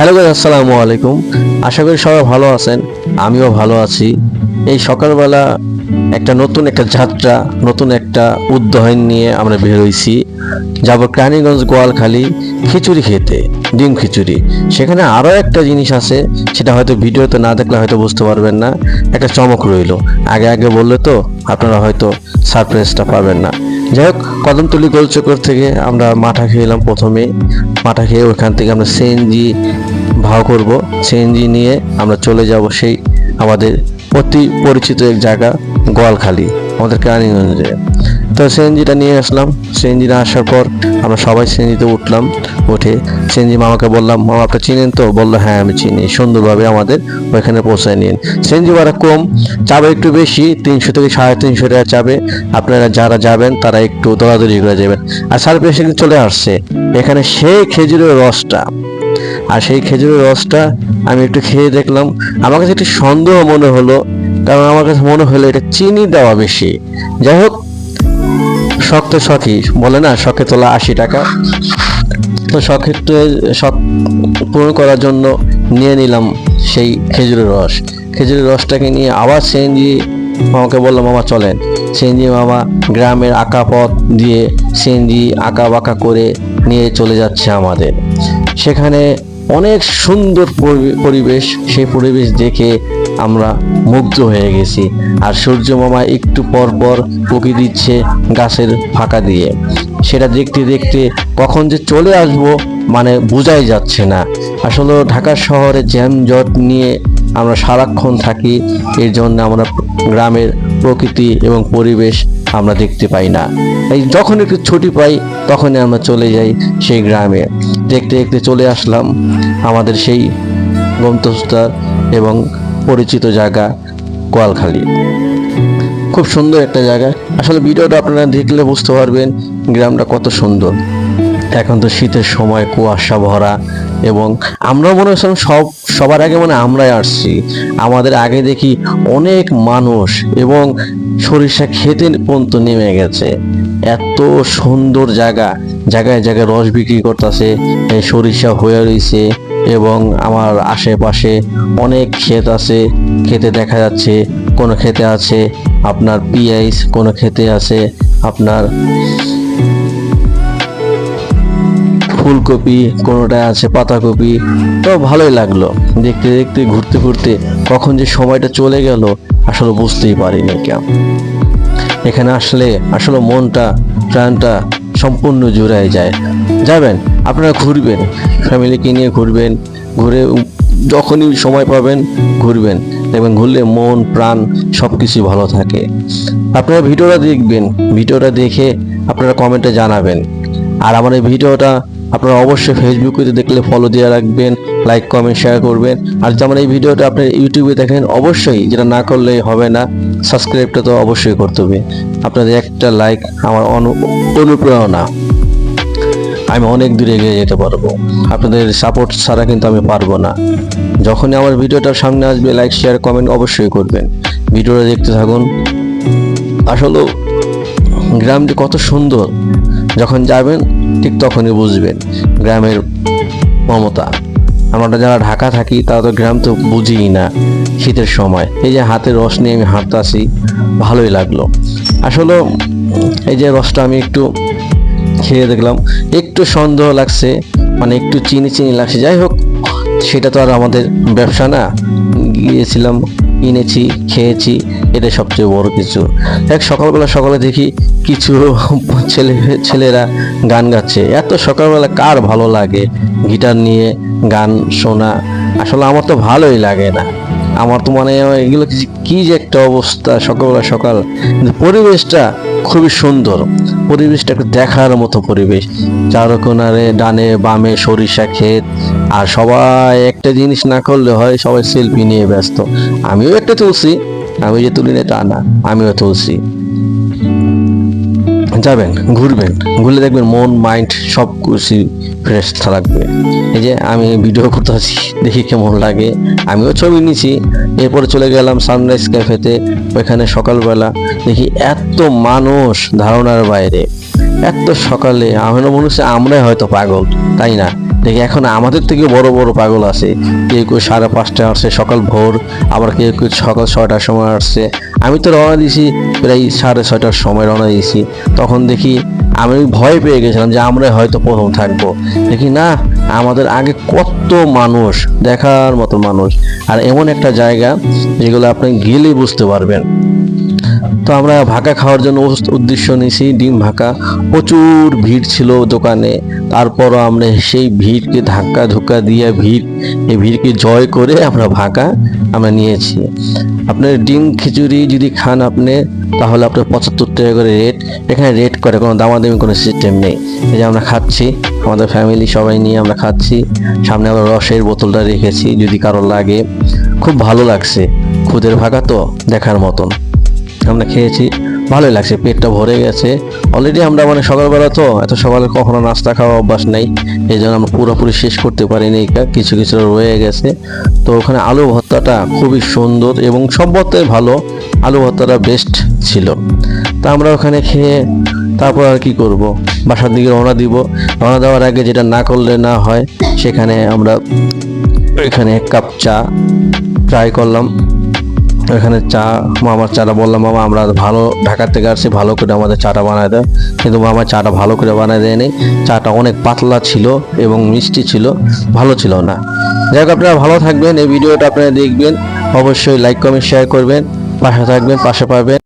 Hello guys আসসালামু আলাইকুম। আশা করি সবাই ভালো আছেন, আমিও ভালো আছি। এই সকালবেলা একটা নতুন একটা যাত্রা, নতুন একটা উদ্যয়ন নিয়ে আমরা বের হয়েছি। যাব ক্রানীগঞ্জ গোয়ালখালী খিচুড়ি খেতে, ডিম খিচুড়ি। সেখানে আরও একটা জিনিস আছে, সেটা হয়তো ভিডিওতে না দেখলে হয়তো বুঝতে পারবেন না। একটা চমক রইল। আগে আগে বললে তো আপনারা হয়তো সারপ্রাইজটা পাবেন না। যাই হোক, কদমতলি গোলচক্কর থেকে আমরা মাঠা খেয়েলাম প্রথমে। মাঠা খেয়ে ওখান থেকে আমরা সিএনজি ভাও করব। সিএনজি নিয়ে আমরা চলে যাব সেই আমাদের অতি পরিচিত এক জায়গা, গোয়ালখালি। আমাদের কেরানীগঞ্জে। তো সিএনজিটা নিয়ে আসলাম। সিএনজিটা আসার পর আমরা সবাই সিএনজিতে উঠলাম, উঠে সিএনজি মামাকে বললাম, মামা, আপনি চিনেন তো? বলল হ্যাঁ আমি চিনি। সুন্দরভাবে আমাদের ওইখানে পৌঁছায় নিন। সিএনজি ভাড়া কম চাবে একটু বেশি, তিনশো থেকে সাড়ে তিনশো টাকা চাবে আপনারা যারা যাবেন, তারা একটু দৌড়াদৌড়ি করে যাবেন। আর সার্ভিস চলে আসছে। এখানে সেই খেজুরের রসটা, আর সেই খেজুরের রসটা আমি একটু খেয়ে দেখলাম। আমার কাছে একটু সন্দেহ মনে হলো, কারণ আমার কাছে মনে হলো এটা চিনি দেওয়া বেশি। যাই হোক শক্ত শখই বলে না, শখে তোলা আশি টাকা। তো শখের তো, শখ পূরণ করার জন্য নিয়ে নিলাম সেই খেজুরের রস। খেজুরের রসটাকে নিয়ে আবার সিএনজি মামাকে বললাম, মামা, চলেন। সিএনজি মামা গ্রামের আঁকা পথ দিয়ে সিএনজি আঁকা বাঁকা করে নিয়ে চলে যাচ্ছে আমাদের। সেখানে অনেক সুন্দর পরি- পরিবেশ, সেই পরিবেশ দেখে আমরা মুগ্ধ হয়ে গেছি। আর সূর্য মামা একটু পর পর দিচ্ছে গাছের ফাঁকা দিয়ে। সেটা দেখতে দেখতে কখন যে চলে আসব মানে বোঝাই যাচ্ছে না। আসলে ঢাকা শহরে জ্যামজট নিয়ে আমরা সারাক্ষণ থাকি এর জন্য আমরা গ্রামের প্রকৃতি এবং পরিবেশ আমরা দেখতে পাই না। এই যখন একটু ছুটি পাই, তখনই আমরা চলে যাই সেই গ্রামে। দেখতে দেখতে চলে আসলাম আমাদের সেই গন্তব্যস্থল এবং পরিচিত জায়গা, গোয়ালখালী। খুব সুন্দর একটা জায়গা। আসলে ভিডিওটা আপনারা দেখলে বুঝতে পারবেন গ্রামটা কত সুন্দর। এখন তো শীতের সময়, কুয়াশা ভরা এবং আমরা মনে হচ্ছিলাম সব, সবার আগে মানে আমরাই আসছি। আমাদের আগে দেখি অনেক মানুষ এবং সরিষা খেতে পর্যন্ত নেমে গেছে। এত সুন্দর জায়গা, জায়গায় জায়গায় রস বিক্রি করতেছে সরিষা হয়ে রয়েছে এবং আমার আশেপাশে অনেক ক্ষেত আছে। খেতে দেখা যাচ্ছে কোনো খেতে আছে, আপনার পিঁয়াজ কোনো খেতে আছে, আপনার ফুলকপি, কোনোটা আছে পাতাকপি, তো ভালোই লাগল। দেখতে দেখতে, ঘুরতে ঘুরতে কখন যে সময়টা চলে গেল, আসলে বুঝতেই পারিনি কেন এখানে আসলে আসলে মনটা, প্রাণটা সম্পূর্ণ জুড়ায় যায়। যাবেন, আপনারা ঘুরবেন, ফ্যামিলিকে নিয়ে ঘুরবেন, ঘুরে যখনই সময় পাবেন, ঘুরবেন। দেখবেন ঘুরলে মন, প্রাণ সব কিছুই ভালো থাকে। আপনারা ভিডিওটা দেখবেন, ভিডিওটা দেখে আপনারা কমেন্টে জানাবেন। আর আমার এই ভিডিওটা আপনারা অবশ্যই ফেসবুকে দেখলে ফলো দিয়ে রাখবেন লাইক কমেন্ট শেয়ার করবেন। আর যেমন এই ভিডিওটা আপনি ইউটিউবে দেখেন, অবশ্যই যেটা না করলে হবে না সাবস্ক্রাইবটা তো অবশ্যই করতে হবে। আপনাদের একটা লাইক আমার অনু- অনুপ্রেরণা। আমি অনেক দূরে এগিয়ে যেতে পারব। আপনাদের সাপোর্ট ছাড়া কিন্তু আমি পারব না। যখনই আমার ভিডিওটা সামনে আসবে লাইক শেয়ার কমেন্ট অবশ্যই করবেন। ভিডিওটা দেখতে থাকুন। আসলে গ্রামটি কত সুন্দর। যখন যাবেন, ঠিক তখনই বুঝবেন গ্রামের মমতা। আমরা যারা ঢাকা থাকি, তারা তো গ্রাম তো বুঝিই না শীতের সময়। এই যে হাতের রস নিয়ে আমি হাঁটতে হাঁটতাছি, ভালোই লাগল। আসলে এই যে রসটা আমি একটু খেয়ে দেখলাম, একটু সন্দেহ লাগছে মানে একটু চিনি চিনি লাগছে। যাই হোক, সেটা তো আর আমাদের ব্যবসা না। গিয়েছিলাম, কিনেছি, খেয়েছি। এটা সবচেয়ে বড় কিছু। এক সকালবেলা সকালে দেখি কিছু ছেলে, ছেলেরা গান গাচ্ছে। এত সকালবেলা কার ভালো লাগে? গিটার নিয়ে গান শোনা। আসলে আমার তো ভালোই লাগে না। আমার তো মানে এগুলো কি- যে একটা অবস্থা সকালবেলা সকাল। পরিবেশটা খুবই সুন্দর। পরিবেশটা একটু দেখার মতো পরিবেশ। চারকোনারে, ডানে বামে সরিষা ক্ষেত। আর সবাই একটা জিনিস না করলে হয়, সবাই সেলফি নিয়ে ব্যস্ত। আমিও একটা তুলছি। আমি যে তুলি না তা না, আমিও তুলছি। যাবেন, ঘুরবেন, ঘুরলে দেখবেন মন, মাইন্ড সব কিছু ফ্রেশ থাকবে। এই যে আমি ভিডিও করতে আছি দেখি কেমন লাগে। আমিও ছবি নিছি, এরপরে চলে গেলাম সানরাইজ ক্যাফেতে ওইখানে সকালবেলা দেখি এত মানুষ ধারণার বাইরে। এত সকালে, আমার মনে হচ্ছে আমরাই হয়তো পাগল, তাই না? দেখি এখন আমাদের থেকে বড় বড় পাগল আছে। কেউ কেউ সাড়ে পাঁচটায় আসছে সকাল ভোর, আবার কেউ কেউ সকাল ছয়টার সময় আসছে। আমি তো রওনা দিয়েছি প্রায় সাড়ে ছয়টার সময় রওনা দিয়েছি। তখন দেখি আমি ভয় পেয়ে গেছিলাম যে আমরা হয়তো প্রথম থাকব। দেখি না, আমাদের আগে কত মানুষ, দেখার মতো মানুষ। আর এমন একটা জায়গা যেগুলো আপনি গেলে বুঝতে পারবেন। তো আমরা ভাকা খাওয়ার জন্য উদ্দেশ্য নিয়েছি, ডিম ভাকা। প্রচুর ভিড় ছিল দোকানে। তারপরও আমরা সেই ভিড়কে ধাক্কা ধুক্কা দিয়ে ভিড়, এই ভিড়কে জয় করে আমরা ভাকা আমরা নিয়েছি। আপনার ডিম খিচুড়ি যদি খান আপনি, তাহলে আপনার পঁচাত্তর টাকা করে রেট এখানে রেট করে, কোনো দামাদামি কোনো সিস্টেম নেই। এই যে আমরা খাচ্ছি, আমাদের ফ্যামিলি সবাই নিয়ে আমরা খাচ্ছি। সামনে আমরা রসের বোতলটা রেখেছি, যদি কারও লাগে। খুব ভালো লাগছে। খুদের ভাগা তো দেখার মতন। আমরা খেয়েছি, ভালোই লাগছে, পেটটা ভরে গেছে। অলরেডি আমরা মানে সকালবেলা তো এত সকালে কখনো নাস্তা খাওয়া অভ্যাস নেই, এই জন্য আমরা পুরোপুরি শেষ করতে পারিনি কিছু কিছু রয়ে গেছে। তো ওখানে আলু ভর্তাটা খুবই সুন্দর এবং সব ভর্তাই ভালো, আলু ভর্তাটা বেস্ট ছিল। তা আমরা ওখানে খেয়ে তারপর আর কি করব? বাসার দিকে রওনা দিব। রওনা দেওয়ার আগে যেটা না করলে না হয়, সেখানে আমরা এখানে এক কাপ চা ট্রাই করলাম। এখানে চা, মামার চাটা বললাম, মামা, আমরা ভালো ঢাকার থেকে আসছি, ভালো করে আমাদের চাটা বানায় দেয়। কিন্তু মামা চাটা ভালো করে বানায় দেয়নি। চাটা অনেক পাতলা ছিল এবং মিষ্টি ছিল, ভালো ছিল না। যাই হোক, আপনারা ভালো থাকবেন। এই ভিডিওটা আপনারা দেখবেন। অবশ্যই লাইক কমেন্ট শেয়ার করবেন। পাশে থাকবেন, পাশে পাবেন।